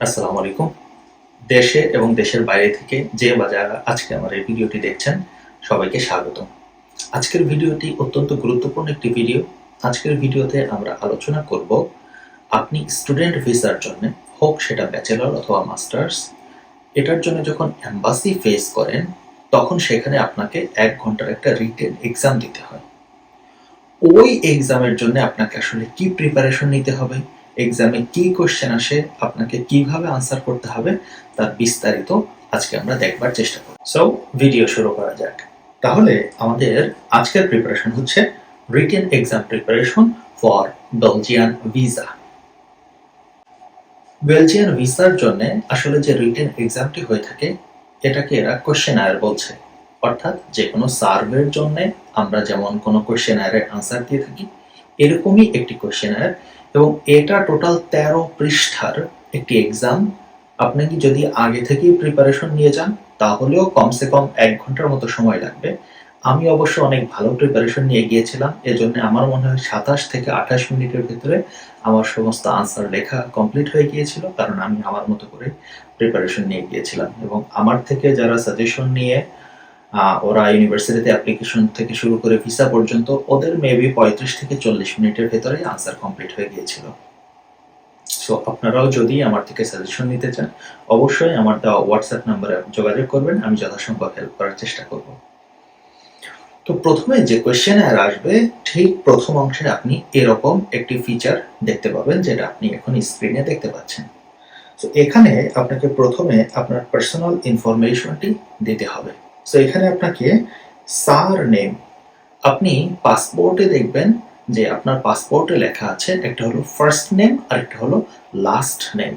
আসসালামু আলাইকুম। দেশে এবং দেশের বাইরে থেকে যে বা যারা আজকে আমার এই ভিডিওটি দেখছেন, সবাইকে স্বাগত। আজকের ভিডিওটি অত্যন্ত গুরুত্বপূর্ণ একটি ভিডিও। আজকের ভিডিওতে আমরা আলোচনা করব, আপনি স্টুডেন্ট ভিসার জন্য হোক সেটা ব্যাচেলর অথবা মাস্টার্স, এটার জন্য যখন অ্যাম্বাসি ফেস করেন, তখন সেখানে আপনাকে এক ঘণ্টার একটা রিটেন এক্সাম দিতে হয়। ওই এক্সামের জন্য আপনাকে আসলে কি প্রিপারেশন নিতে হবে? এক্সামে কি কোশ্চেন আসে, আপনাকে কীভাবে আনসার করতে হবে, তার বিস্তারিত আজকে আমরা দেখবার চেষ্টা করব। সো ভিডিও শুরু করা যাক। তাহলে আমাদের আজকের প্রিপারেশন হচ্ছে written exam preparation for Belgian visa Belgian ভিসার জন্য আসলে যে রিটেন এক্সামটি হয়ে থাকে, এটাকে এরা কোশ্চেন আয়ার বলছে। অর্থাৎ যে কোনো সার্ভের জন্য আমরা যেমন কোনো কোশ্চেন আয়ারের আনসার দিয়ে থাকি এরকমই একটি আয়ার এবং এটা টোটাল তেরো পৃষ্ঠার একটি এক্সাম আপনি কি যদি আগে থেকেই প্রিপারেশন নিয়ে যান, তাহলেও কমসে কম এক ঘণ্টার মতো সময় লাগবে। আমি অবশ্য অনেক ভালো প্রিপারেশন নিয়ে গিয়েছিলাম, এজন্য আমার মনে হয় সাতাশ থেকে আঠাশ মিনিটের ভিতরে আমার সমস্ত আনসার লেখা কমপ্লিট হয়ে গিয়েছিল, কারণ আমি আমার মতো করে প্রিপারেশন নিয়ে গিয়েছিলাম। এবং আমার থেকে যারা সাজেশন নিয়ে ওরা ইউনিভার্সিটিতে অ্যাপ্লিকেশন থেকে শুরু করে ভিসা পর্যন্ত ওদের মেবি পঁয়ত্রিশ থেকে চল্লিশ মিনিটের ভেতরে আনসার কমপ্লিট হয়ে গিয়েছিল। সো আপনারাও যদি আমার থেকে সাজেশন নিতে চান, অবশ্যই আমার দেওয়া হোয়াটসঅ্যাপ নাম্বারে যোগাযোগ করবেন, আমি যথাসম্ভব হেল্প করার চেষ্টা করব। তো প্রথমে যে কোয়েশ্চেন আর আসবে, ঠিক প্রথম অংশে আপনি এরকম একটি ফিচার দেখতে পাবেন, যেটা আপনি এখন স্ক্রিনে দেখতে পাচ্ছেন। তো এখানে আপনাকে প্রথমে আপনার পার্সোনাল ইনফরমেশনটি দিতে হবে। সো এখানে আপনাকে সার নেম, আপনি পাসপোর্টে দেখবেন যে আপনার পাসপোর্টে লেখা আছে, একটা হলো ফার্স্ট নেম আর একটা হলো লাস্ট নেম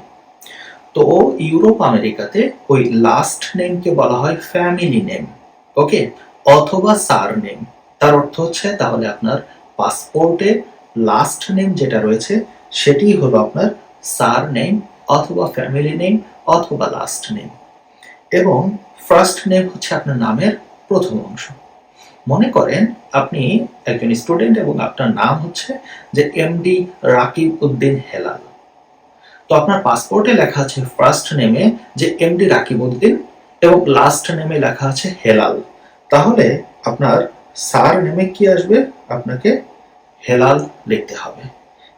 তো ইউরোপ আমেরিকাতে ওই লাস্ট নেমকে বলা হয় ফ্যামিলি নেম ওকে অথবা সার নেম, তার অর্থ হচ্ছে তাহলে আপনার পাসপোর্টে লাস্ট নেম যেটা রয়েছে, সেটি হলো আপনার সার নেম অথবা ফ্যামিলি নেম অথবা লাস্ট নেম এবং ফার্স্ট নেম হচ্ছে আপনার নামের প্রথম অংশ। মনে করেন আপনি একজন স্টুডেন্ট এবং আপনার নাম হচ্ছে যে এমডি রাকিব উদ্দিন হেলাল। তো আপনার পাসপোর্টে লেখা আছে ফার্স্ট নেমে যে এমডি রাকিব উদ্দিন এবং লাস্ট নেমে লেখা আছে হেলাল। তাহলে আপনার সার নেমে কি আসবে? আপনাকে হেলাল লিখতে হবে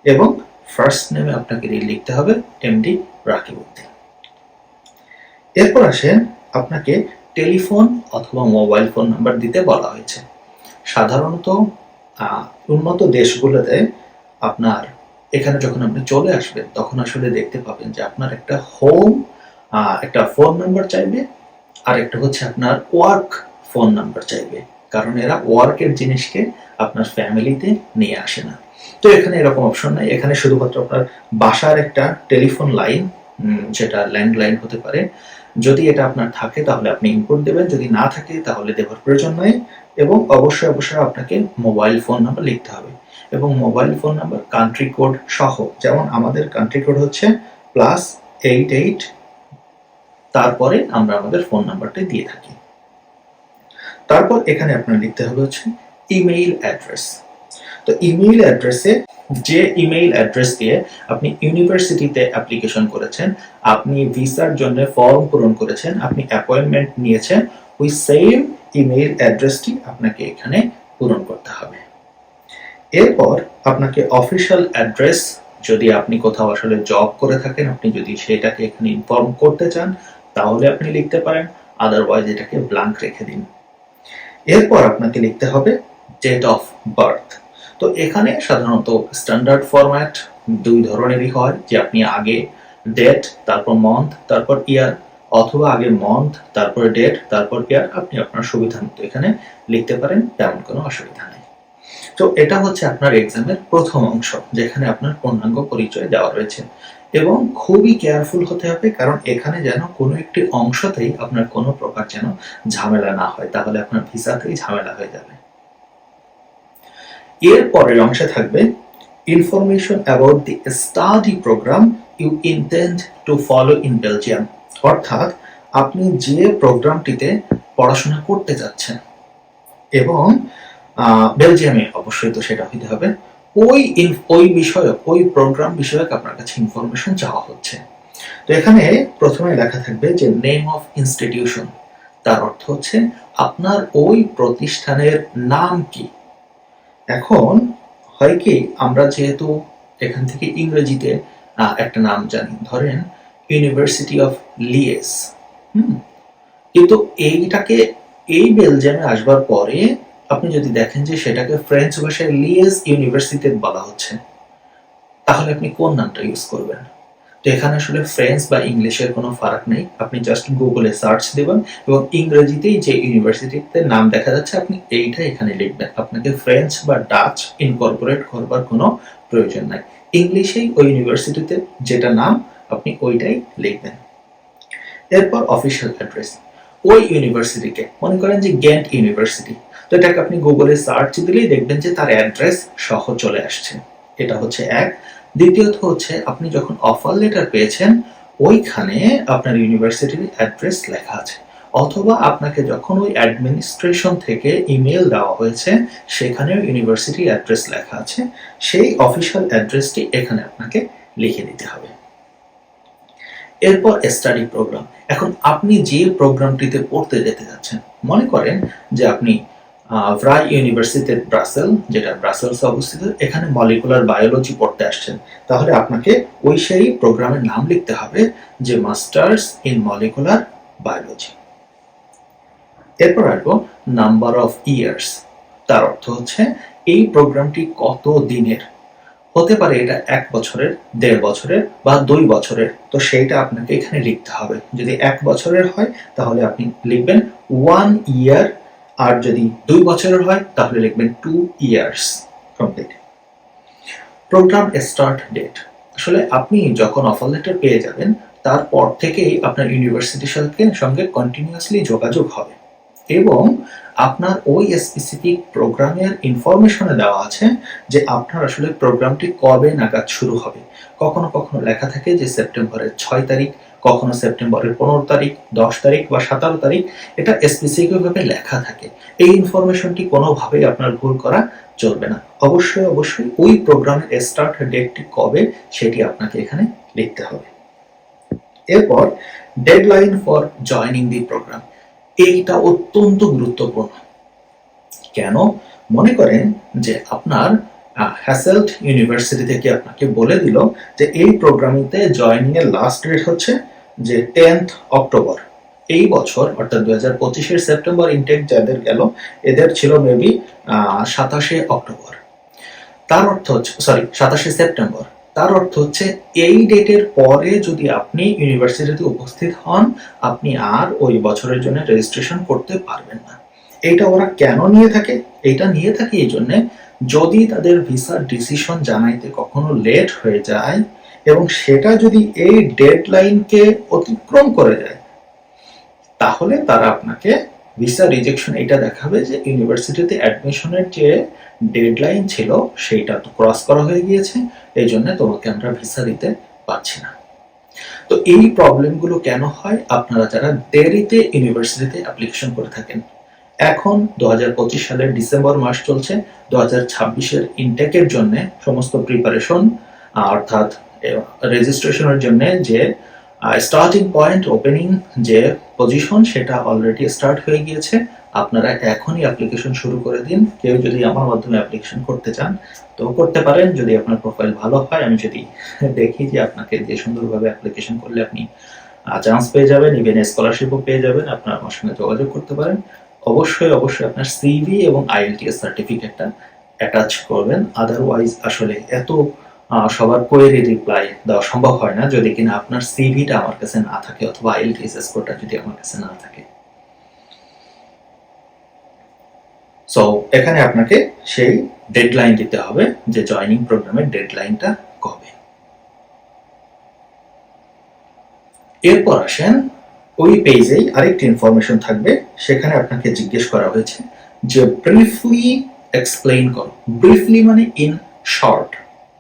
এবং ফার্স্ট নেমে আপনাকে লিখতে হবে এমডি রাকিব উদ্দিন। এরপর আসেন আপনাকে টেলিফোন অথবা মোবাইল ফোন নাম্বার দিতে বলা হয়েছে। সাধারণত উন্নত দেশগুলোতে আপনার, এখানে যখন আপনি চলে আসবেন, তখন আসলে দেখতে পাবেন যে আপনার একটা হোম একটা ফোন নাম্বার চাইবে, আর একটা হচ্ছে আপনার ওয়ার্ক ফোন নাম্বার চাইবে। কারণ এরা ওয়ার্কের জিনিসকে আপনার ফ্যামিলিতে নিয়ে আসে না। তো এখানে এরকম অপশন নাই। এখানে শুধুমাত্র আপনার বাসার একটা টেলিফোন লাইন যেটা ল্যান্ডলাইন হতে পারে। যদি এটা আপনার থাকে, তাহলে আপনি ইনপুট দেবেন। যদি না থাকে, তাহলে দেওয়ার প্রয়োজন নাই। এবং অবশ্যই অবশ্যই আপনাকে মোবাইল ফোন নাম্বার লিখতে হবে। এবং mobile phone number country code সহ, যেমন আমাদের কান্ট্রি কোড হচ্ছে প্লাস এইট এইট তারপরে আমরা আমাদের ফোন নাম্বারটা দিয়ে থাকি। তারপর এখানে আপনার লিখতে হবে হচ্ছে ইমেইল অ্যাড্রেস তো ইমেইল অ্যাড্রেসে যে ইমেইল অ্যাড্রেস দিয়ে আপনি ইউনিভার্সিটিতে অ্যাপ্লিকেশন করেছেন, আপনি ভিসার জন্য ফর্ম পূরণ করেছেন, আপনি অ্যাপয়েন্টমেন্ট নিয়েছেন, ওই সেম ইমেইল অ্যাড্রেসটি আপনাকে এখানে পূরণ করতে হবে। এরপর আপনাকে অফিসিয়াল অ্যাড্রেস যদি আপনি কোথাও আসলে জব করে থাকেন, আপনি যদি সেটাকে এখানে ইনফর্ম করতে চান, তাহলে আপনি লিখতে পারেন আদারওয়াইজ এটাকে ব্ল্যাঙ্ক রেখে দিন। এরপর আপনাকে লিখতে হবে ডেট অফ বার্থ তো এখানে সাধারণত স্ট্যান্ডার্ড ফরম্যাট দুই ধরনেরই হয়, যে আপনি আগে ডেট তারপর মান্থ তারপর ইয়ার অথবা আগে মান্থ তারপর ডেট তারপর ইয়ার আপনি আপনার সুবিধা মতো এখানে লিখতে পারেন, তেমন কোনো অসুবিধা নেই। তো এটা হচ্ছে আপনার এক্সামের প্রথম অংশ, যেখানে আপনার পূর্ণাঙ্গ পরিচয় দেওয়া রয়েছে। এবং খুবই কেয়ারফুল হতে হবে, কারণ এখানে যেন কোনো একটি অংশতেই আপনার কোনো প্রকার যেন ঝামেলা না হয়, তাহলে আপনার ভিসাতেই ঝামেলা হয়ে যাবে। এর পরের অংশে থাকবে information about the study program you intend to follow in Belgium অর্থাৎ, আপনি যে প্রোগ্রামটিতে পড়াশোনা করতে যাচ্ছেন। এবং বেলজিয়ামে অবশ্যই তো সেটা হইতে হবে। ওই ওই বিষয়ক, ওই প্রোগ্রাম বিষয়ক আপনার কাছে ইনফরমেশন চাওয়া হচ্ছে। তো এখানে প্রথমে লেখা থাকবে যে নেম অফ ইনস্টিটিউশন তার অর্থ হচ্ছে, আপনার ওই প্রতিষ্ঠানের নাম কি? এখন হয় কি, আমরা যেহেতু এখান থেকে ইংরেজিতে একটা নাম জানি। ধরেন ইউনিভার্সিটি অফ লিয়েস কিন্তু এইটাকে, এই বেলজিয়ামে আসবার পরে আপনি যদি দেখেন যে সেটাকে ফ্রেঞ্চ ভাষায় লিয়েস ইউনিভার্সিটি বলা হচ্ছে, তাহলে আপনি কোন নামটা ইউজ করবেন? তো এখানে আসলে ফ্রেঞ্চ বা ইংলিশের কোনো ফারাক নেই। আপনি জাস্ট গুগলে সার্চ দেবেন এবং ইংরেজিতেই যে ইউনিভার্সিটিতে নাম দেখা যাচ্ছে, আপনি এইটা এখানে লিখবেন। আপনাকে ফ্রেঞ্চ বা ডাচ ইনকর্পোরেট করবার কোনো প্রয়োজন নাই। ইংলিশেই ওই ইউনিভার্সিটিতে যেটা নাম, আপনি ওইটাই লিখবেন। এরপর অফিসিয়াল অ্যাড্রেস ওই ইউনিভার্সিটিকে মনে করেন যে গ্যান্ট ইউনিভার্সিটি তো এটাকে আপনি গুগলে সার্চ দিলেই দেখবেন যে তার অ্যাড্রেস সহ চলে আসছে। এটা হচ্ছে এক। দ্বিতীয়ত হচ্ছে, আপনি যখন অফার লেটার পেয়েছেন, ওইখানে আপনার ইউনিভার্সিটির অ্যাড্রেস লেখা আছে। অথবা আপনাকে যখন ওই অ্যাডমিনিস্ট্রেশন থেকে ইমেল দেওয়া হয়েছে, সেখানেও ইউনিভার্সিটি অ্যাড্রেস লেখা আছে। সেই অফিসিয়াল অ্যাড্রেসটি এখানে আপনাকে লিখে দিতে হবে। এরপর স্টাডি প্রোগ্রাম এখন আপনি যে প্রোগ্রামটিতে পড়তে যেতে যাচ্ছেন, মনে করেন যে আপনি ভ্রাই ইউনিভার্সিটির ব্রাসেল যেটা ব্রাসেলসে অবস্থিত, এখানে মলিকুলার বায়োলজি পড়তে আসছেন। তাহলে আপনাকে ওই সেই প্রোগ্রামের নাম লিখতে হবে যে মাস্টার্স ইন মলিকুলার বায়োলজি এরপর আসব নাম্বার অফ ইয়ার্স তার অর্থ হচ্ছে, এই প্রোগ্রামটি কত দিনের? হতে পারে এটা এক বছরের, দেড় বছরের বা দুই বছরের। তো সেইটা আপনাকে এখানে লিখতে হবে। যদি এক বছরের হয়, তাহলে আপনি লিখবেন ওয়ান ইয়ার আর যদি দুই বছরের হয়, তাহলে লিখবেন two years complete program start date আসলে আপনি যখন অফার লেটার পেয়ে যাবেন, তারপর থেকেই আপনার ইউনিভার্সিটির সাথে সঙ্গে কন্টিনিউয়াসলি যোগাযোগ হবে। এবং আপনার ওই স্পেসিফিক প্রোগ্রামের ইনফরমেশনে দেওয়া আছে যে আপনার আসলে প্রোগ্রামটি কবে নাগাদ শুরু হবে। কখনো কখনো লেখা থাকে যে সেপ্টেম্বরের ছয় তারিখ কখনো সেপ্টেম্বরের পনেরো তারিখ, দশ তারিখ বা সতেরো তারিখ, এটা স্পেসিফিকভাবে লেখা থাকে। এই ইনফরমেশনটি কোনোভাবেই আপনার ভুল করা চলবে না। অবশ্যই অবশ্যই ওই প্রোগ্রামের স্টার্ট ডেটটি কবে সেটি আপনাকে এখানে লিখতে হবে। এরপর deadline for joining the program এইটা অত্যন্ত গুরুত্বপূর্ণ। কেন? মনে করেন যে আপনার হ্যাসেল্ট ইউনিভার্সিটি থেকে আপনাকে বলে দিল যে এই প্রোগ্রামিংতে জয়নিং এর লাস্ট ডেট হচ্ছে যে টেন্থ অক্টোবর এই বছর, অর্থাৎ দুই হাজার পঁচিশের সেপ্টেম্বর ইনটেক যাদের গেল, এদের ছিল মেবি সাতাশে অক্টোবর তার অর্থ হচ্ছে সরি সাতাশে সেপ্টেম্বর তার অর্থ হচ্ছে এই ডেটের পরে যদি আপনি ইউনিভার্সিটিতে উপস্থিত হন, আপনি আর ওই বছরের জন্য রেজিস্ট্রেশন করতে পারবেন না। এটা ওরা কেন নিয়ে থাকে? এটা নিয়ে থাকে এই জন্যে যদি তাদের ভিসার ডিসিশন জানাইতে কখনো লেট হয়ে যায় এবং সেটা যদি এই ডেডলাইনকে অতিক্রম করে যায়, তাহলে তারা আপনাকে ভিসা রিজেকশন এটা দেখাবে যে ইউনিভার্সিটিতে অ্যাডমিশনের যে ডেডলাইন ছিল সেইটা তো ক্রস করা হয়ে গিয়েছে, এই জন্য তোমাকে আমরা ভিসা দিতে পারছি না। তো এই প্রবলেমগুলো কেন হয়? আপনারা যারা দেরিতে ইউনিভার্সিটিতে অ্যাপ্লিকেশন করে থাকেন এখন দু হাজার পঁচিশ সালের ডিসেম্বর মাস চলছে। দু হাজার ছাব্বিশের ইনটেকের জন্য সমস্ত প্রিপারেশন অর্থাৎ রেজিস্ট্রেশনের জন্য যে স্টার্টিং পয়েন্ট ওপেনিং যে পজিশন সেটা অলরেডি স্টার্ট হয়ে গিয়েছে। আপনারা এখনই অ্যাপ্লিকেশন শুরু করে দিন। কেউ যদি আমার মাধ্যমে অ্যাপ্লিকেশন করতে চান, তো করতে পারেন। যদি আপনার প্রোফাইল ভালো হয়, আমি যদি দেখি যে আপনাকে যে সুন্দরভাবে অ্যাপ্লিকেশন করলে আপনি চান্স পেয়ে যাবেন। ইভেন স্কলারশিপও পেয়ে যাবেন। আপনার আমার সঙ্গে যোগাযোগ করতে পারেন। অবশ্যই অবশ্যই আপনার সিভি এবং আইএলটিএস সার্টিফিকেটটা অ্যাটাচ করবেন। আদারওয়াইজ আসলে এত সবার কোয়েরি রিপ্লাই দেওয়া সম্ভব হয় না। যদি কিনা আপনার সিভিটা আমার কাছে না থাকে অথবা আইএলটিএস স্কোরটা যদি আমার কাছে না থাকে। সো এখানে আপনাকে সেই ডেডলাইন দিতে হবে যে জয়নিং প্রোগ্রামের ডেডলাইনটা কবে। এরপর আসেন ওই পেজেই আরেকটি ইনফরমেশন থাকবে, সেখানে আপনাকে জিজ্ঞেস করা হয়েছে যে ব্রিফলি এক্সপ্লেইন করো। ব্রিফলি মানে ইন শর্ট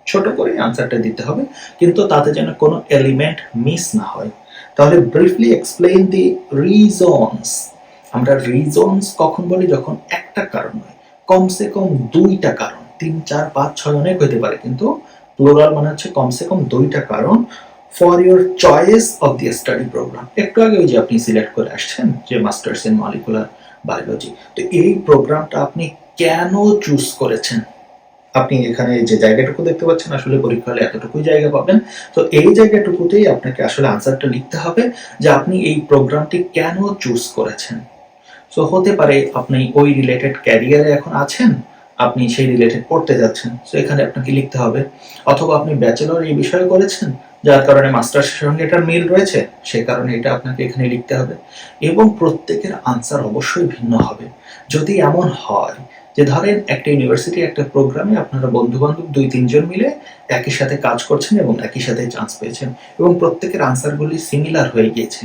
ছোট করে আনসারটা দিতে হবে, কিন্তু তাতে যেন কোনো এলিমেন্ট মিস না হয়। তাহলে ব্রিফলি এক্সপ্লেইন দি রিজনস আমরা রিজনস কখন বলি? যখন একটা কারণ নয় কমসে কম দুইটা কারণ। তিন, চার, পাঁচ, ছয় অনেক হতে পারে, কিন্তু প্লোরাল মানে হচ্ছে কমসে কম দুইটা কারণ। For your choice of the study program একটু আগে ওই যে আপনি সিলেক্ট করে আসছেন যে মাস্টার্স ইন মলিকুলার বায়োলজি তো এই প্রোগ্রামটা আপনি কেন চুজ করেছেন? আপনি এখানে যে জায়গাটুকু দেখতে পাচ্ছেন, আসলে পরীক্ষা হলে এতটুকুই জায়গা পাবেন। তো এই জায়গাটুকুতেই আপনাকে আসলে আনসারটা লিখতে হবে যে আপনি এই প্রোগ্রামটি কেন চুজ করেছেন। সো হতে পারে আপনি ওই রিলেটেড ক্যারিয়ারে এখন আছেন আপনি সেই রিলেটেড পড়তে যাচ্ছেন। সো এখানে আপনাকে লিখতে হবে, অথবা আপনি ব্যাচেলর এই বিষয়ে করেছেন, যার কারণে মাস্টার্সের সঙ্গে এটার মিল রয়েছে, সে কারণে এটা আপনাকে এখানে লিখতে হবে। এবং প্রত্যেকের আনসার অবশ্যই ভিন্ন হবে। যদি এমন হয় যে ধরেন একটা ইউনিভার্সিটি একটা প্রোগ্রামে আপনারা বন্ধু বান্ধব দুই, তিনজন মিলে একই সাথে কাজ করছেন এবং একই সাথে চান্স পেয়েছেন, এবং প্রত্যেকের আনসারগুলি সিমিলার হয়ে গিয়েছে,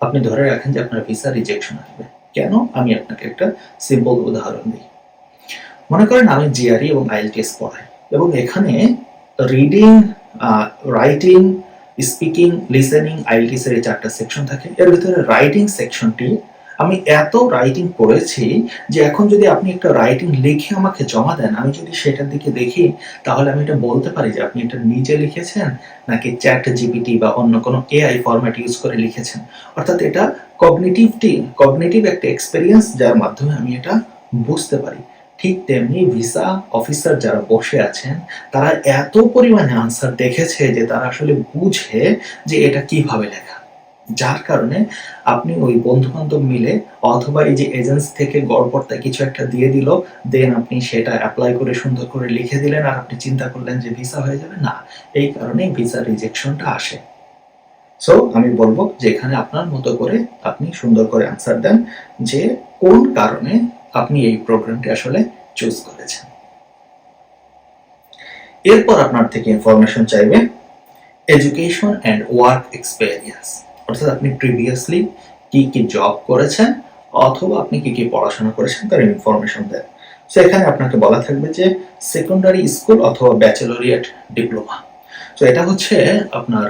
আপনি ধরে রাখেন যে আপনার ভিসা রিজেকশন আসবে। কেন? আমি আপনাকে একটা সিম্পল উদাহরণ দিই। মনে করেন আমি জিআরই এবং আইএলটিএস পড়াই। এবং এখানে reading writing speaking listening IELTS এর এই চারটা সেকশন থাকে। এর ভিতরে রাইটিং সেকশনটি আমি এত রাইটিং পড়েছি যে এখন যদি আপনি একটা রাইটিং লিখে আমাকে জমা দেন, আমি যদি সেটার দিকে দেখি, তাহলে আমি এটা বলতে পারি যে আপনি এটা নিজে লিখেছেন নাকি চ্যাট জিপিটি বা অন্য কোনো এআই ফরম্যাট ইউজ করে লিখেছেন। অর্থাৎ এটা কগনিটিভটি কগনিটিভ একটা এক্সপেরিয়েন্স যার মাধ্যমে আমি এটা বুঝতে পারি। ঠিক তেমনি ভিসা অফিসার যারা বসে আছেন, তারা এত পরিমাণে আনসার দেখেছে যে তারা আসলে বুঝে যে এটা কীভাবে লেখা। যার কারণে আপনি ওই বন্ধু বান্ধব মিলে অথবা এই যে এজেন্সি থেকে গড়পড়তায় কিছু একটা দিয়ে দিল দেন আপনি সেটা অ্যাপ্লাই করে সুন্দর করে লিখে দিলেন আর আপনি চিন্তা করলেন যে ভিসা হয়ে যাবে? না, এই কারণে ভিসা রিজেকশনটা আসে। সো আমি বলব যে এখানে আপনার মতো করে আপনি সুন্দর করে আনসার দেন যে কোন কারণে আপনি এই প্রোগ্রামটি আসলে চুজ করেছেন। এরপর আপনার থেকে ইনফরমেশন চাইবে এডুকেশন অ্যান্ড ওয়ার্ক এক্সপেরিয়েন্স অর্থাৎ আপনি প্রিভিয়াসলি কি কি জব করেছেন অথবা আপনি কি কি পড়াশোনা করেছেন তার ইনফরমেশন দেন। সো এখানে আপনাকে বলা থাকবে যে সেকেন্ডারি স্কুল অথবা ব্যাচেলরিয়েট ডিপ্লোমা তো এটা হচ্ছে আপনার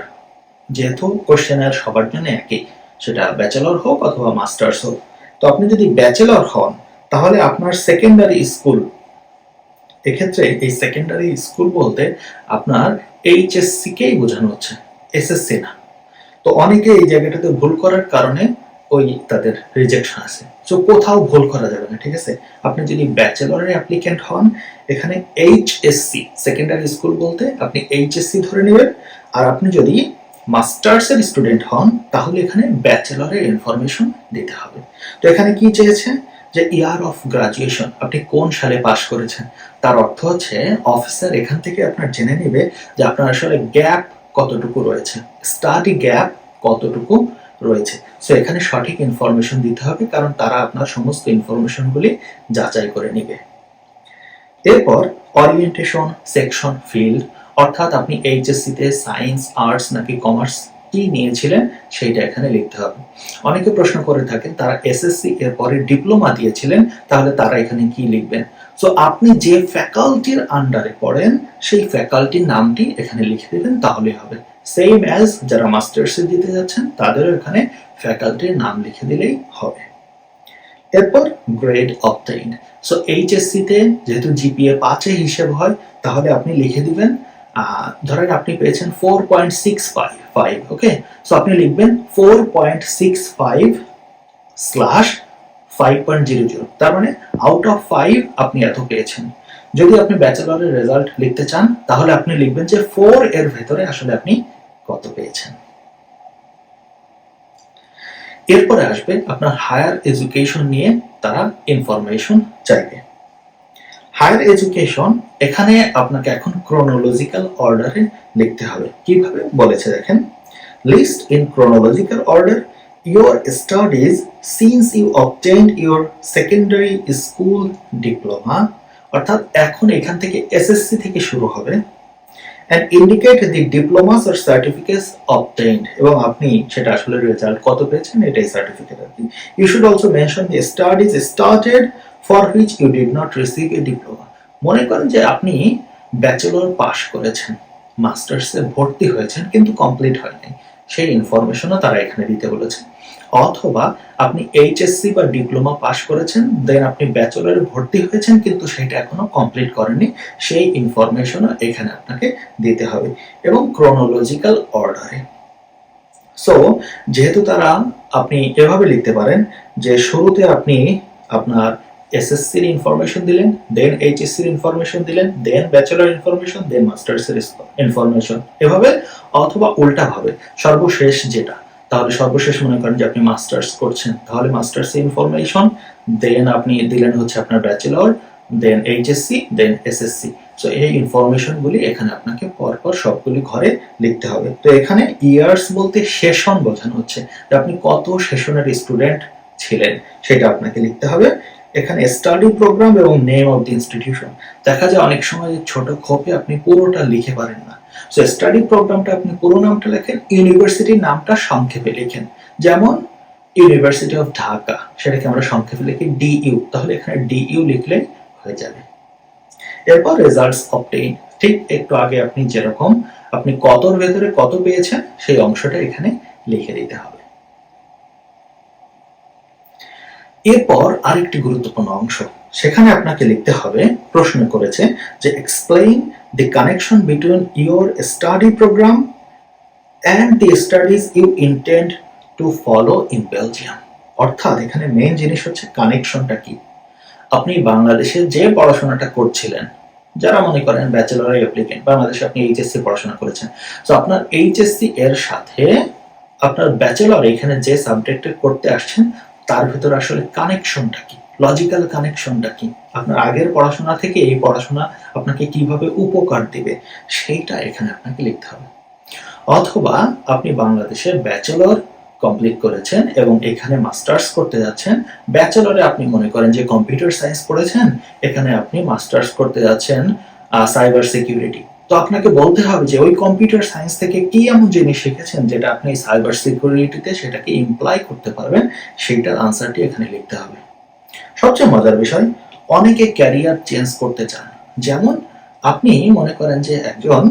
যেহেতু কোশ্চেনের সবার জন্য একই, সেটা ব্যাচেলর হোক অথবা মাস্টার্স হোক। তো আপনি যদি ব্যাচেলর হন তাহলে আপনার সেকেন্ডারি স্কুল এক্ষেত্রে এই সেকেন্ডারি স্কুল বলতে আপনার এইচএসসি কেই বোঝানো হচ্ছে? এসএসসি না। তো অনেকে এই জায়গাটাতে ভুল করার কারণে ওই তাদের রিজেকশন আছে। তো কোথাও ভুল করা যাবে না, ঠিক আছে? আপনি যদি ব্যাচেলরের অ্যাপ্লিক্যান্ট হন, এখানে এইচএসসি সেকেন্ডারি স্কুল বলতে আপনি এইচএসসি ধরে নেবেন। আর আপনি যদি মাস্টার্সের স্টুডেন্ট হন, তাহলে এখানে ব্যাচেলরের ইনফরমেশন দিতে হবে। তো এখানে কি চেয়েছে? যে ইয়ার অফ গ্রাজুয়েশন আপনি কোন সালে পাশ করেছেন? তার অর্থ হচ্ছে অফিসার এখান থেকে আপনার জেনে নেবে যে আপনার আসলে গ্যাপ কতটুকু রয়েছে। স্টাডি গ্যাপ কতটুকু রয়েছে। সো এখানে সঠিক ইনফরমেশন দিতে হবে, কারণ তারা আপনার সমস্ত ইনফরমেশনগুলি যাচাই করে নেবে। এরপর অরিয়েন্টেশন সেকশন ফিল্ড অর্থাৎ আপনি এইচএসসি তে সায়েন্স আর্টস নাকি কমার্স কি নিয়েছিলেন সেইটা এখানে লিখতে হবে। অনেকে প্রশ্ন করে থাকেন, তারা এসএসসি এর পরে ডিপ্লোমা দিয়েছিলেন, তাহলে তারা এখানে কি লিখবেন? সো আপনি যে ফ্যাকাল্টির আন্ডারে পড়েন, সেই ফ্যাকাল্টির নামটি এখানে লিখে দেবেন তাহলে হবে। সেম অ্যাজ যারা মাস্টার্সে দিতে যাচ্ছেন, তাদেরও এখানে ফ্যাকাল্টির নাম লিখে দিলেই হবে। এরপর গ্রেড অবটেইন সো এইচএসসি তে যেহেতু জিপিএ পাঁচে হিসেব হয়, তাহলে আপনি লিখে দিবেন ধরেন আপনি পেয়েছেন four point six five five okay so আপনি লিখবেন four point six five slash five point zero zero তার মানে আউট অফ ফাইভ আপনি এত পেয়েছেন। যদি আপনি ব্যাচেলরের রেজাল্ট লিখতে চান, তাহলে আপনি লিখবেন যে ফোর এর ভেতরে আসলে আপনি কত পেয়েছেন। এরপরে আসবে আপনার হায়ার এডুকেশন নিয়ে তারা ইনফরমেশন চাইবে। হায়ার এডুকেশন এখানে আপনাকে এখন ক্রোনোলজিক্যাল অর্ডারে লিখতে হবে কীভাবে বলেছে দেখেন list in chronological order your studies since you obtained your secondary school diploma অর্থাৎ এখন এখান থেকে এসএসসি থেকে শুরু হবে and indicate the diplomas or certificates obtained এবং আপনি সেটা আসলে রেজাল্ট কত পেয়েছেন এটাই সার্টিফিকেট আর কি you should also mention the studies started for which you did not receive a diploma মনে করেন যে আপনি ব্যাচেলর পাশ করেছেন মাস্টার্সে ভর্তি হয়েছেন, কিন্তু কমপ্লিট হয়নি। সেই ইনফরমেশনও তারা এখানে দিতে বলেছে। অথবা আপনি এইচএসসি বা ডিপ্লোমা পাশ করেছেন দেন আপনি ব্যাচেলরে ভর্তি হয়েছেন, কিন্তু সেটা এখনও কমপ্লিট করেননি। সেই ইনফরমেশনও এখানে আপনাকে দিতে হবে এবং ক্রোনোলজিক্যাল অর্ডারে সো যেহেতু তারা আপনি এভাবে লিখতে পারেন যে শুরুতে আপনি আপনার এসএসসির ইনফরমেশন দিলেন দেন এইচএসসির ইনফরমেশন দিলেন দেন ব্যাচেলর ইনফরমেশন দেন মাস্টার্সের ইনফরমেশন এভাবে অথবা উল্টাভাবে সর্বশেষ যেটা, তাহলে সর্বশেষ মনে করেন যে আপনি মাস্টার্স করছেন। তাহলে মাস্টার্স ইনফরমেশন দেন আপনি দিলেন হচ্ছে আপনার bachelor then HSC then SSC so এই ইনফরমেশনগুলি এখানে আপনাকে পরপর সবগুলি ঘরে লিখতে হবে। তো এখানে ইয়ার্স বলতে সেশন বোঝানো হচ্ছে। যে আপনি কত সেশনের স্টুডেন্ট ছিলেন, সেটা আপনাকে লিখতে হবে। এখানে স্টাডি প্রোগ্রাম এবং নেম অফ দি ইনস্টিটিউশন দেখা যায় অনেক সময় ছোট খোপে আপনি পুরোটা লিখে পারেন না। সো স্টাডি প্রোগ্রামটা আপনি পুরো নামটা লেখেন ইউনিভার্সিটির নামটা সংক্ষেপে লেখেন। যেমন ইউনিভার্সিটি অফ ঢাকা সেটাকে আমরা সংক্ষেপে লিখি ডিইউ তাহলে এখানে ডিইউ লিখলে হয়ে যাবে। এরপর রেজাল্টস অবটেইন ঠিক একটু আগে আপনি যেরকম, আপনি কতর ভেতরে কত পেয়েছেন, সেই অংশটা এখানে লিখে দিতে হবে। এরপর আরেকটি গুরুত্বপূর্ণ অংশ। সেখানে আপনাকে লিখতে হবে, প্রশ্ন করেছে যে explain the connection between your study program and the studies you intend to follow in Belgium অর্থাৎ এখানে মেইন জিনিস হচ্ছে কানেকশনটা কি। আপনি বাংলাদেশে যে পড়াশোনাটা করছিলেন, যারা মনে করেন ব্যাচেলর অ্যাপ্লিকেন্ট বাংলাদেশে আপনি এইচএসসি পড়াশোনা করেছেন, তো আপনার এইচএসসি এর সাথে আপনার ব্যাচেলর এখানে যে সাবজেক্টে করতে আসছেন তার ভিতরে আসলে কানেকশনটা কি? লজিক্যাল কানেকশনটা কি? আপনার আগের পড়াশোনা থেকে এই পড়াশোনা আপনাকে কীভাবে উপকার দিবে, সেইটা এখানে আপনাকে লিখতে হবে। অথবা আপনি বাংলাদেশে ব্যাচেলর কমপ্লিট করেছেন এবং এখানে মাস্টার্স করতে যাচ্ছেন। ব্যাচেলরে আপনি মনে করেন যে কম্পিউটার সায়েন্স পড়েছেন, এখানে আপনি মাস্টার্স করতে যাচ্ছেন সাইবার সিকিউরিটি তো আপনাকে বলতে হবে যে ওই কম্পিউটার সায়েন্স থেকে কি এমন জিনিস শিখেছেন যেটা আপনি সাইবার সিকিউরিটিতে সেটাকে ইমপ্লাই করতে পারবেন? সেইটার আনসারটি এখানে লিখতে হবে। সবচেয়ে মজার বিষয়, অনেকে ক্যারিয়ার চেঞ্জ করতে চান। যেমন আপনি মনে করেন যে একজন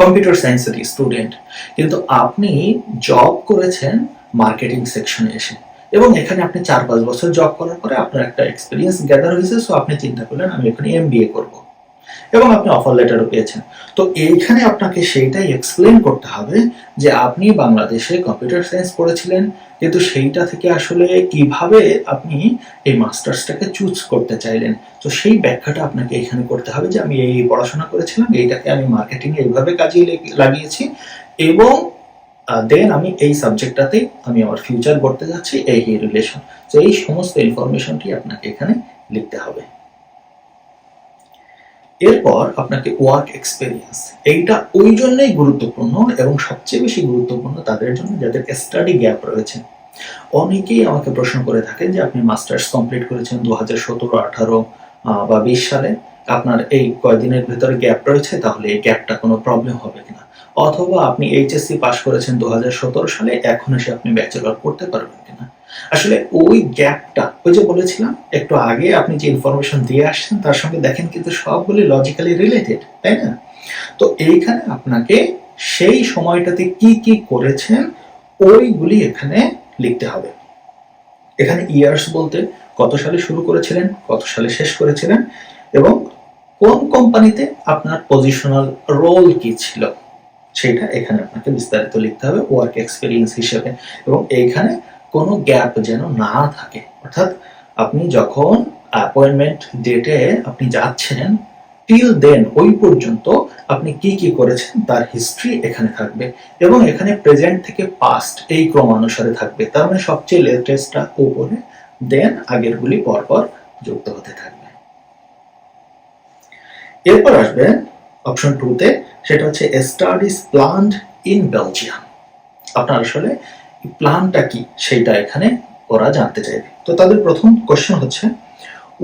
কম্পিউটার সায়েন্সের স্টুডেন্ট কিন্তু আপনি জব করেছেন মার্কেটিং সেকশনে এসে। এবং এখানে আপনি চার পাঁচ বছর জব করার পরে আপনার একটা এক্সপিরিয়েন্স গ্যাদার হয়েছে সো আপনি চিন্তা করলেন, আমি এখানে এম করব। এবং আপনি অফার লেটারও পেয়েছেন। তো এইখানে আপনাকে সেইটাই এক্সপ্লেন করতে হবে যে আপনি বাংলাদেশে কম্পিউটার সায়েন্স পড়েছিলেন, কিন্তু সেইটা থেকে আসলে কীভাবে আপনি এই মাস্টার্সটাকে চুজ করতে চাইলেন। তো সেই ব্যাখ্যাটা আপনাকে এখানে করতে হবে যে আমি এই পড়াশোনা করেছিলাম, এইটাকে আমি মার্কেটিং এইভাবে কাজে লাগিয়েছি এবং দেন আমি এই সাবজেক্টটাতে আমি আমার ফিউচার করতে যাচ্ছি, এই রিলেশন তো এই সমস্ত ইনফরমেশনটি আপনাকে এখানে লিখতে হবে। এরপর আপনাকে ওয়ার্ক এক্সপেরিয়েন্স এইটা ওই জন্যই গুরুত্বপূর্ণ এবং সবচেয়ে বেশি গুরুত্বপূর্ণ তাদের জন্য যাদের স্টাডি গ্যাপ রয়েছে। অনেকেই আমাকে প্রশ্ন করে থাকেন যে, আপনি মাস্টার্স কমপ্লিট করেছেন দু হাজার সতেরো, আঠারো বা বিশ সালে। আপনার এই কয়দিনের ভেতরে গ্যাপ রয়েছে, তাহলে এই গ্যাপটা কোনো প্রবলেম হবে কিনা? অথবা আপনি এইচএসসি পাশ করেছেন দু হাজার সতেরো সালে, এখন এসে আপনি ব্যাচেলর করতে পারবেন কিনা? আসলে ওই গ্যাপটা, ওই যে বলেছিলাম, একটু আগে আপনি যে ইনফরমেশন দিয়ে আসছেন, তার সঙ্গে দেখেন কিন্তু সবগুলি লজিক্যালি রিলেটেড তাই না? তো এইখানে আপনাকে সেই সময়টাতে কি কি করেছেন, ওইগুলি এখানে লিখতে হবে। এখানে ইয়ার্স বলতে কত সালে শুরু করেছিলেন, কত সালে শেষ করেছিলেন, এবং কোন কোম্পানিতে আপনার পজিশনাল রোল কি ছিল, সেটা এখানে আপনাকে বিস্তারিত লিখতে হবে ওয়ার্ক এক্সপিরিয়েন্স হিসেবে। এবং এইখানে কোনো গ্যাপ যেন না থাকে। অর্থাৎ আপনি যখন অ্যাপয়েন্টমেন্ট ডেটে আপনি যাচ্ছেন টিল দেন ওই পর্যন্ত আপনি কি কি করেছেন তার হিস্ট্রি এখানে থাকবে এবং এখানে প্রেজেন্ট থেকে পাস্ট এই ক্রমানুসারে থাকবে। তার মানে সবচেয়ে লেটেস্টটা উপরে দেন আগেরগুলি পরপর যুক্ত হতে থাকবে। এরপর আসবে অপশন টুতে সেটা হচ্ছে স্টাডিজ প্লান্ট ইন বেলজিয়াম আপনার আসলে প্ল্যানটা কি সেটা এখানে ওরা জানতে চাইবে। তো তাদের প্রথম কোশ্চেন হচ্ছে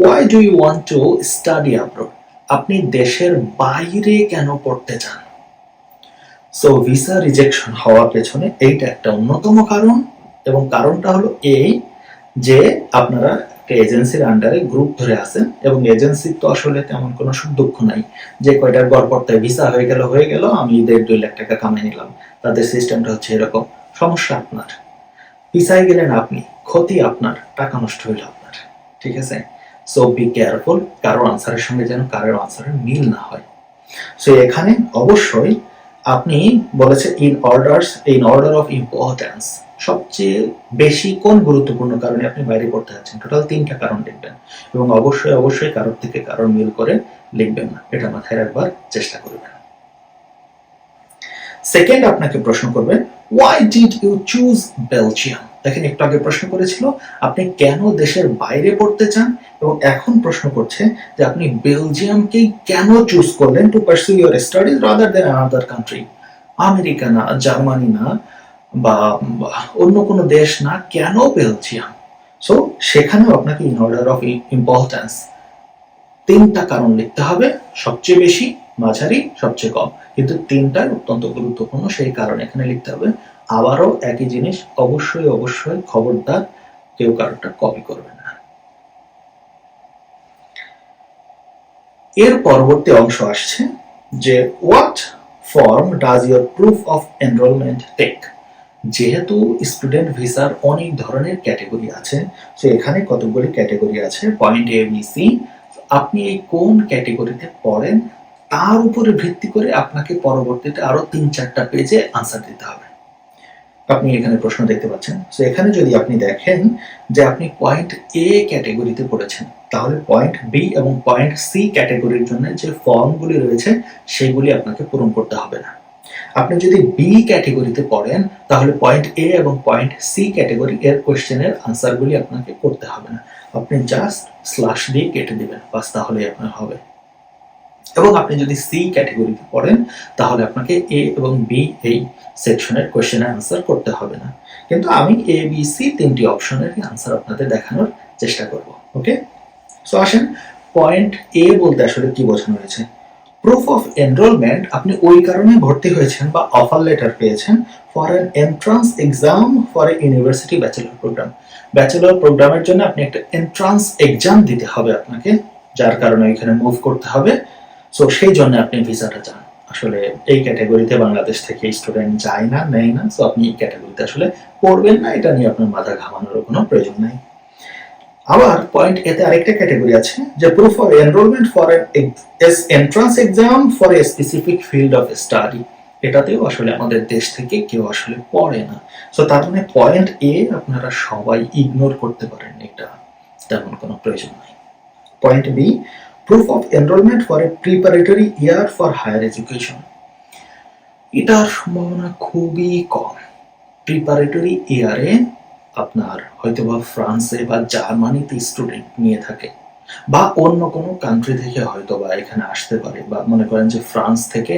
why do you want to study abroad আপনি দেশের বাইরে কেন পড়তে চান? সো ভিসা রিজেকশন হওয়ার পেছনে এইটা একটা অন্যতম কারণ এবং কারণটা হলো এই যে আপনারা একটা এজেন্সির আন্ডারে গ্রুপ ধরে আছেন এবং এজেন্সির তো আসলে তেমন কোনো সুখ দুঃখ নাই যে কয়টার গড়পড়তায় ভিসা হয়ে গেল হয়ে গেল, আমি দেড় দুই লাখ টাকা কামাই নিলাম। তাদের সিস্টেমটা হচ্ছে এরকম। সমস্যা আপনার। পিছাই গেলেন আপনি, ক্ষতি আপনার, টাকা নষ্ট হইল আপনার, ঠিক আছে? সো বি কেয়ারফুল কারও আনসারের সঙ্গে যেন কারোর আনসারের মিল না হয়। সো এখানে অবশ্যই আপনি বলেছে in orders in order of importance সবচেয়ে বেশি কোন গুরুত্বপূর্ণ কারণে আপনি বাইরে পড়তে যাচ্ছেন? টোটাল তিনটা কারণ লিখবেন এবং অবশ্যই অবশ্যই কারোর থেকে কারোর মিল করে লিখবেন না। এটা মাথায় রাখবার চেষ্টা করবেন। সেকেন্ড আপনাকে প্রশ্ন করবে why did you choose Belgium দেখেন, একটু আগে প্রশ্ন করেছিল, আপনি কেন দেশের বাইরে পড়তে চান? এবং এখন প্রশ্ন করছে যে আপনি বেলজিয়ামকেই কেন চুজ করলেন to pursue your studies rather than another country America না, জার্মানি না, বা অন্য কোনো দেশ না, কেন বেলজিয়াম সো সেখানেও আপনাকে ইন অর্ডার অফ ইম্পর্টেন্স তিনটা কারণ লিখতে হবে, সবচেয়ে বেশি, মাঝারি, সবচেয়ে কম। কিন্তু তিনটাই অত্যন্ত গুরুত্বপূর্ণ, সেই কারণ এখানে লিখতে হবে, আবারও একই জিনিস, অবশ্যই অবশ্যই খবরদার কেউ কারোটা কপি করবে না। এর পরবর্তী অংশ আসছে যে what form does your proof of enrollment take যেহেতু স্টুডেন্ট ভিসার অনেক ধরনের ক্যাটেগরি আছে, তো এখানে কতগুলি ক্যাটেগরি আছে? পয়েন্ট এ বি সি আপনি এই কোন ক্যাটেগরিতে পড়েন তার উপরে ভিত্তি করে আপনাকে পরবর্তীতে আরও তিন, চারটা পেজে আনসার দিতে হবে। আপনি এখানে প্রশ্ন দেখতে পাচ্ছেন। তো এখানে যদি আপনি দেখেন যে আপনি পয়েন্ট এ ক্যাটাগরিতে পড়েছেন, তাহলে পয়েন্ট বি এবং পয়েন্ট সি ক্যাটাগরির জন্য যে ফর্মগুলি রয়েছে, সেগুলি আপনাকে পূরণ করতে হবে না। আপনি যদি বি ক্যাটাগরিতে পড়েন, তাহলে পয়েন্ট এ এবং পয়েন্ট সি ক্যাটাগরি এর কোয়েশ্চেনের আনসারগুলি আপনাকে করতে হবে না। আপনি জাস্ট স্ল্যাশ দিয়ে কেটে দেবেন। বাস তাহলেই আপনার হবে। এবং আপনি যদি সি ক্যাটাগরিতে পড়েন, তাহলে আপনাকে এ এবং বি এই সেকশনের কোশ্চেনের আনসার করতে হবে না। কিন্তু আমি এ বি সি তিনটি অপশনের আনসার আপনাদের দেখানোর চেষ্টা করব ওকে সো আসেন পয়েন্ট এ বলতে আসলে কি বোঝানো হয়েছে? প্রুফ অফ এনরোলমেন্ট আপনি ওই কারণে ভর্তি হয়েছেন বা অফার লেটার পেয়েছেন for an entrance exam for a university bachelor program bachelor প্রোগ্রামের জন্য আপনি একটা এন্ট্রান্স এক্সাম দিতে হবে আপনাকে, যার কারণে এখানে মুভ করতে হবে। সো সেই জন্য আপনি ভিসাটা চান। আসলে এই ক্যাটাগরিতে বাংলাদেশ থেকে স্টুডেন্ট যায় না, নেয় না। সো আপনি এই ক্যাটাগরিতে আসলে পড়বেন না। এটা নিয়ে আপনার মাথা ঘামানোর কোনো প্রয়োজন নাই। আবার পয়েন্ট এতে আরেকটা ক্যাটাগরি আছে, যে proof of enrollment for as entrance exam for a specific field of study এটাতেও আসলে আমাদের দেশ থেকে কেউ আসলে পড়ে না। সো তার মানে পয়েন্ট এ আপনারা সবাই ইগনোর করতে পারেন। এটা তেমন কোনো প্রয়োজন নাই। Point B proof of enrollment for a preparatory year for higher education এটার সম্ভাবনা খুবই কম। প্রিপারেটরি ইয়ারে আপনার হয়তোবা ফ্রান্সে বা জার্মানিতে স্টুডেন্ট নিয়ে থাকে বা অন্য কোনো কান্ট্রি থেকে হয়তোবা এখানে আসতে পারে বা মনে করেন যে ফ্রান্স থেকে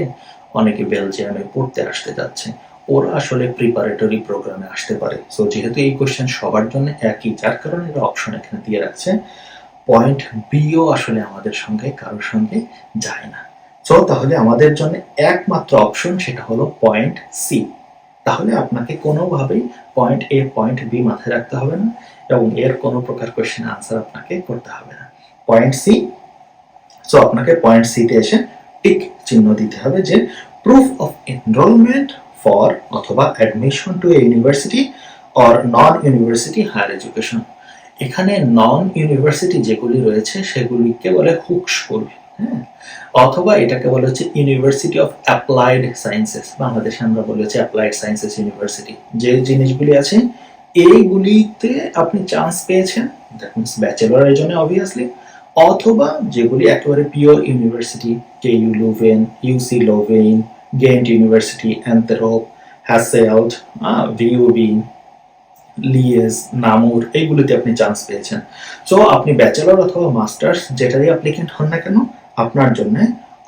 অনেকে বেলজিয়ামে পড়তে আসতে যাচ্ছে। ওরা আসলে প্রিপারেটরি প্রোগ্রামে আসতে পারে। সো যেহেতু এই কোশ্চেন সবার জন্য একই, যার কারণে এরা অপশন এখানে দিয়ে রাখছে। পয়েন্ট বিও আসলে আমাদের সঙ্গে, কারোর সঙ্গে যায় না। সো তাহলে আমাদের জন্য একমাত্র অপশন সেটা হলো পয়েন্ট সি তাহলে আপনাকে কোনোভাবেই পয়েন্ট এ পয়েন্ট বি মাথায় রাখতে হবে না এবং এর কোনো প্রকার কোয়েশ্চেন আনসার আপনাকে করতে হবে না। পয়েন্ট সি সো আপনাকে পয়েন্ট সিতে এসে টিক চিহ্ন দিতে হবে যে প্রুফ অফ এনরোলমেন্ট ফর অথবা admission to a university or non university higher education এখানে নন ইউনিভার্সিটি যেগুলি রয়েছে সেগুলিকে বলে হুক স্কুল হ্যাঁ? অথবা এটাকে বলা হচ্ছে ইউনিভার্সিটি অফ অ্যাপ্লাইড সায়েন্সেস বাংলাদেশে আমরা বলি হচ্ছে অ্যাপ্লাইড সায়েন্সেস ইউনিভার্সিটি যে জিনিসগুলি আছে, এইগুলিতে আপনি চান্স পেয়েছেন দ্যাট মিনস ব্যাচেলরের জন্য অবভিয়াসলি অথবা যেগুলি একেবারে pure university K U Leuven UC Louvain Ghent university Antwerp Hasselt VUB Liege Namur এইগুলিতে আপনি চান্স পেয়েছেন। সো আপনি ব্যাচেলর অথবা মাস্টার্স যেটারই অ্যাপ্লিকেন্ট হন না কেন, আপনার জন্য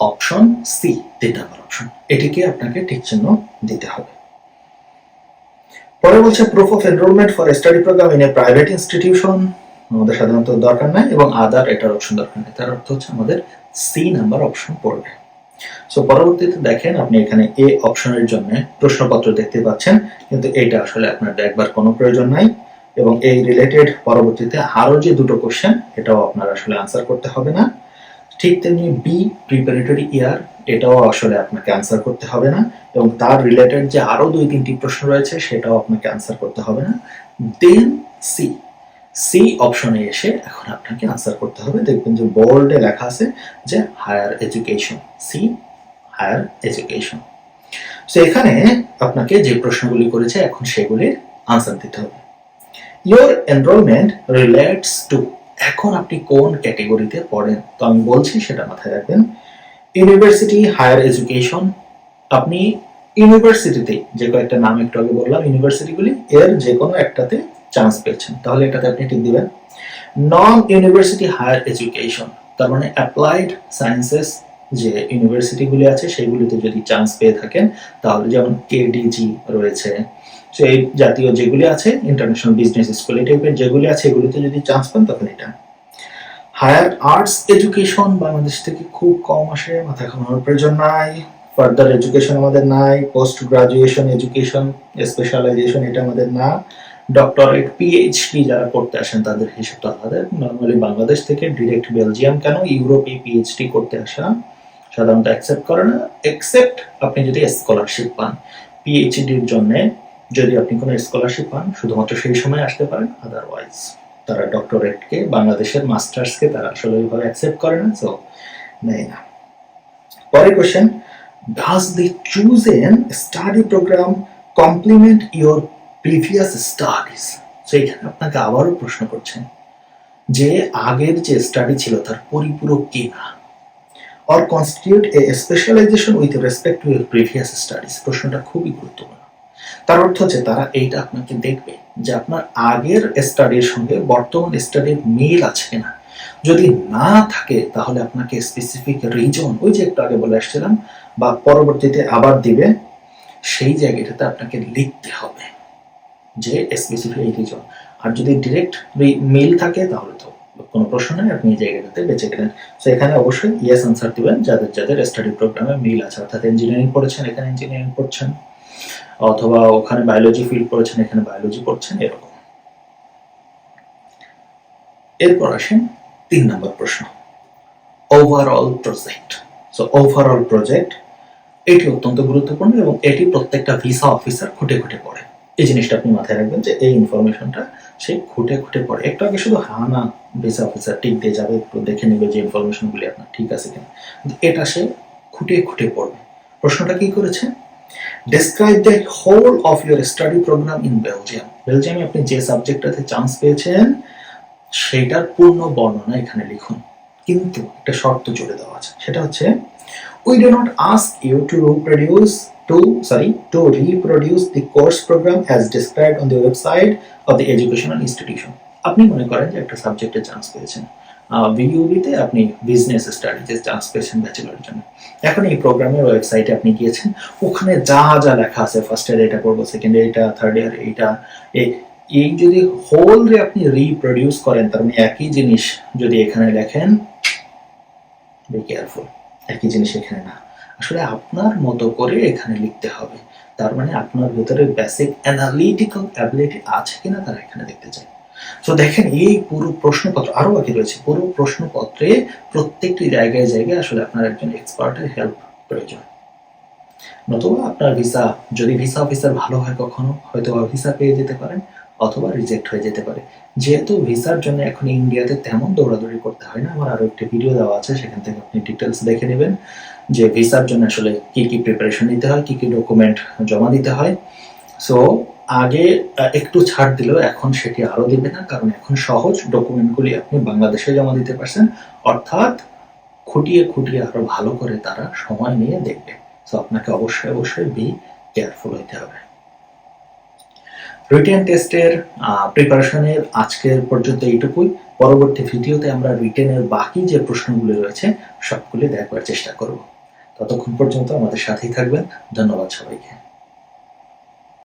অপশন সি তিন অপশন এটিকে আপনাকে ঠিক চিহ্ন দিতে হবে। পরে বলছে proof of enrolment for study programme in a private institution আমাদের সাধারণত দরকার নাই এবং আদার এটার অপশন দরকার নেই। তার অর্থ হচ্ছে, আমাদের সি নাম্বার অপশন পড়বে। সো পরবর্তীতে দেখেন আপনি এখানে এ অপশনের জন্য প্রশ্নপত্র দেখতে পাচ্ছেন, কিন্তু এইটা আসলে আপনার দেখবার কোনো প্রয়োজন নাই এবং এই রিলেটেড পরবর্তীতে আরও যে দুটো কোশ্চেন এটাও আপনার আসলে আনসার করতে হবে না। ঠিক তেমনি বি প্রিপারেটরি ইয়ার এটাও আসলে আপনাকে আনসার করতে হবে না এবং তার রিলেটেড যে আরও দুই তিনটি প্রশ্ন রয়েছে, সেটাও আপনাকে আনসার করতে হবে না। দেন সি সি অপশনে এসে এখন আপনাকে আনসার করতে হবে। দেখবেন যে বোর্ডে লেখা আছে যে higher education C higher education so এখানে আপনাকে যে প্রশ্নগুলি করেছে, এখন সেগুলির আনসার দিতে হবে। ইয়োর এনরোলমেন্ট রিলেটস টু এখন আপনি কোন ক্যাটেগরিতে পড়েন? তো আমি বলছি, সেটা মাথায় রাখবেন। ইউনিভার্সিটি হায়ার এডুকেশন আপনি ইউনিভার্সিটিতে যে কয়েকটা নাম একটু আগে বললাম ইউনিভার্সিটিগুলি এর যে কোনো একটাতে চান্স পেয়েছেন। তাহলে এটাতে আপনি টিক দিবেন। নন ইউনিভার্সিটি হায়ার এডুকেশন তার মানে অ্যাপ্লাইড সায়েন্সেস যে ইউনিভার্সিটিগুলি আছে সেগুলিতে যদি চান্স পেয়ে থাকেন, তাহলে যেমন কেডিজি রয়েছে এই জাতীয় যেগুলি আছে ইন্টারন্যাশনাল বিজনেস স্কুল এই টাইপের যেগুলি আছে, এগুলিতে যদি চান্স পান, তখন এটা। হায়ার আর্টস এডুকেশন বাংলাদেশ থেকে খুব কম আসে, মাথা ঘামানোর প্রয়োজন নাই। ফার্দার এডুকেশন আমাদের নাই পোস্ট গ্রাজুয়েশন এডুকেশন স্পেশালাইজেশন এটা আমাদের না। ডক্টরেট পিএইচডি যারা করতে আসেন তাদের হিসেবটা আলাদা নর্মালি বাংলাদেশ থেকে ডিরেক্ট বেলজিয়াম কেন ইউরোপে পিএইচডি করতে আসা সাধারণত অ্যাকসেপ্ট করে না। এক্সেপ্ট আপনি যদি স্কলারশিপ পান। পিএইচডির জন্য যদি আপনি কোনো স্কলারশিপ পান, শুধুমাত্র সেই সময় আসতে পারেন আদারওয়াইজ তারা ডক্টরেটকে বাংলাদেশের মাস্টার্সকে তারা আসলে ওইভাবে অ্যাকসেপ্ট করে না সো নেয় না। পরের question does the chosen study programme complement your previous studies so এখানে আপনাকে আবারও প্রশ্ন করছেন যে আগের যে স্টাডি ছিল তার পরিপূরক কি না? Or constitute a specialisation with respect to your previous studies প্রশ্নটা খুবই গুরুত্বপূর্ণ। তার অর্থ হচ্ছে তারা এইটা আপনাকে দেখবে যে আপনার আগের স্টাডির সঙ্গে বর্তমান স্টাডির মিল আছে কিনা। যদি না থাকে, তাহলে আপনাকে স্পেসিফিক রিজন ওই যে একটু আগে বলে আসছিলাম, বা পরবর্তীতে আবার দিবে, সেই জায়গাটাতে আপনাকে লিখতে হবে। যে স্পেসিফিক রিজন আর যদি ডিরেক্ট মিল থাকে, তাহলে তো কোনো প্রশ্ন নেই, আপনি এই জায়গাটাতে বেঁচে গেলেন সো এখানে অবশ্যই ইয়েস আনসার দিবেন যাদের যাদের স্টাডি প্রোগ্রামে মিল আছে। অর্থাৎ ইঞ্জিনিয়ারিং পড়েছেন, এখানে ইঞ্জিনিয়ারিং পড়ছেন, অথবা ওখানে বায়োলজি ফিল্ড পড়েছেন, এখানে বায়োলজি পড়ছেন, এরকম। এরপর আসেন তিন নম্বর প্রশ্ন। Overall project so overall project এটি অত্যন্ত গুরুত্বপূর্ণ এবং এটি প্রত্যেকটা ভিসা অফিসার খুঁটে খুঁটে পড়ে। এই জিনিসটা আপনি মাথায় রাখবেন যে এই ইনফরমেশনটা সে খুঁটে খুঁটে পড়ে একটু আগে শুধু হা না ভিসা অফিসার টিক দিয়ে যাবে, একটু দেখে নেবে যে ইনফরমেশনগুলি আপনার ঠিক আছে কিনা। কিন্তু এটা সে খুঁটে খুঁটে পড়বে। প্রশ্নটা কি করেছে? Describe the whole of your study programme in Belgium বেলজিয়ামে আপনি যে সাবজেক্টটাতে চান্স পেয়েছেন, সেটার পূর্ণ বর্ণনা এখানে লিখুন। কিন্তু একটা শর্ত জুড়ে দেওয়া আছে। সেটা হচ্ছে we do not ask you to produce to, sorry, to reproduce the course program as described on the website of the educational institution. আপনি মনে করেন যে একটা সাবজেক্টে চান্স পেয়েছেন। বিইউবিতে আপনি বিজনেস স্টাডিজে চান্স পেয়েছেন ব্যাচেলরের জন্য। এখন এই প্রোগ্রামের ওয়েবসাইটে আপনি গিয়েছেন, ওখানে যা যা লেখা আছে ফার্স্ট ইয়ার এটা করব সেকেন্ড ইয়ার এটা থার্ড ইয়ার এইটা এই যদি হোল রে আপনি রিপ্রোডিউস করেন, তার মানে একই জিনিস যদি এখানে লেখেন বি কেয়ারফুল একই জিনিস এখানে না। আসলে আপনার মতো করে এখানে লিখতে হবে। তার মানে আপনার ভিতরে বেসিক অ্যানালিটিক্যাল অ্যাবিলিটি আছে কিনা তারা এখানে দেখতে চাই তো দেখেন, এই পুরো প্রশ্নপত্র, আরও বাকি রয়েছে। পুরো প্রশ্নপত্রে প্রত্যেকটি জায়গায় জায়গায় আসলে আপনার একজন এক্সপার্টের হেল্প প্রয়োজন। নতুবা আপনার ভিসা যদি ভিসা অফিসার ভালো হয় কখনো হয়তো ভিসা পেয়ে যেতে পারেন। অথবা রিজেক্ট হয়ে যেতে পারে। যেহেতু ভিসার জন্য এখন ইন্ডিয়াতে তেমন দৌড়াদৌড়ি করতে হয় না, আমার আরও একটি ভিডিও দেওয়া আছে, সেখান থেকে আপনি ডিটেলস দেখে নেবেন যে ভিসার জন্য আসলে কি কি প্রিপারেশন নিতে হয়, কি কি ডকুমেন্ট জমা দিতে হয়। সো আগে একটু ছাড় দিলেও এখন সেটি আরও দিবে না, কারণ এখন সহজ ডকুমেন্টগুলি আপনি বাংলাদেশে জমা দিতে পারছেন। অর্থাৎ খুঁটিয়ে খুঁটিয়ে আরও ভালো করে তারা সময় নিয়ে দেখবে। সো আপনাকে অবশ্যই অবশ্যই বি কেয়ারফুল হইতে হবে। রিটেন টেস্টের প্রিপারেশনের আজকের পর্যন্ত এইটুকুই। পরবর্তী ভিডিওতে আমরা রিটেনের বাকি যে প্রশ্নগুলি রয়েছে, সবগুলি দেখবার চেষ্টা করব। ততক্ষণ পর্যন্ত আমাদের সাথেই থাকবেন। ধন্যবাদ সবাইকে।